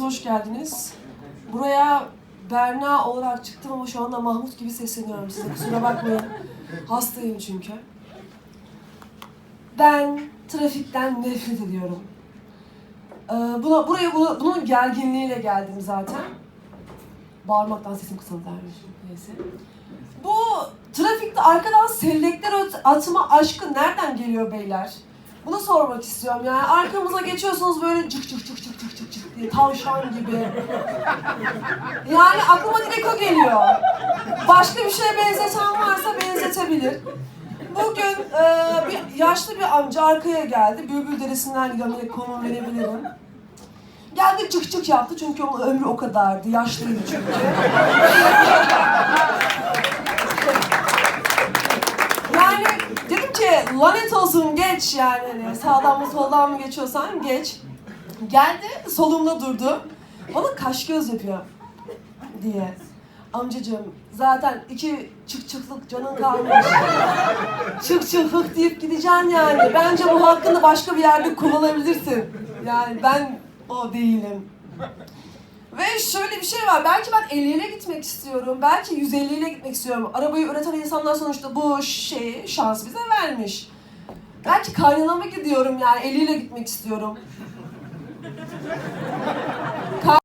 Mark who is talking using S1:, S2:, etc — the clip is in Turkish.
S1: geldiniz. Buraya Berna olarak çıktım ama şu anda Mahmut gibi sesleniyorum size. Kusura bakmayın. Hastayım çünkü. Ben trafikten nefret ediyorum. Ee, buna, buraya bu- bunun gerginliğiyle geldim zaten. Bağırmaktan sesim kısıldı dermiş. Neyse. Bu trafikte arkadan sellekler at- atma aşkı nereden geliyor beyler? Bunu sormak istiyorum yani arkamıza geçiyorsunuz böyle cık cık cık cık cık cık tavşan gibi. Yani aklıma direkt o geliyor. Başka bir şeye benzeten varsa benzetebilir. Bugün e, bir yaşlı bir amca arkaya geldi. Bülbül derisinden yine konum verebilirim. Geldi cık cık yaptı çünkü onun ömrü o kadardı. Yaşlıydı çünkü. Yani dedim ki lanet olsun geç yani hani sağdan mı soldan mı geçiyorsan geç. Geldi solumda durdu. Bana kaş göz yapıyor diye. Amcacığım zaten iki çık çıklık canın kalmış. çık çık hık deyip gideceksin yani. Bence bu hakkını başka bir yerde kullanabilirsin. Yani ben o değilim. Ve şöyle bir şey var. Belki ben 50 ile gitmek istiyorum. Belki 150 ile gitmek istiyorum. Arabayı üreten insanlar sonuçta bu şeyi şans bize vermiş. Belki kaynanama gidiyorum yani 50 ile gitmek istiyorum. かっ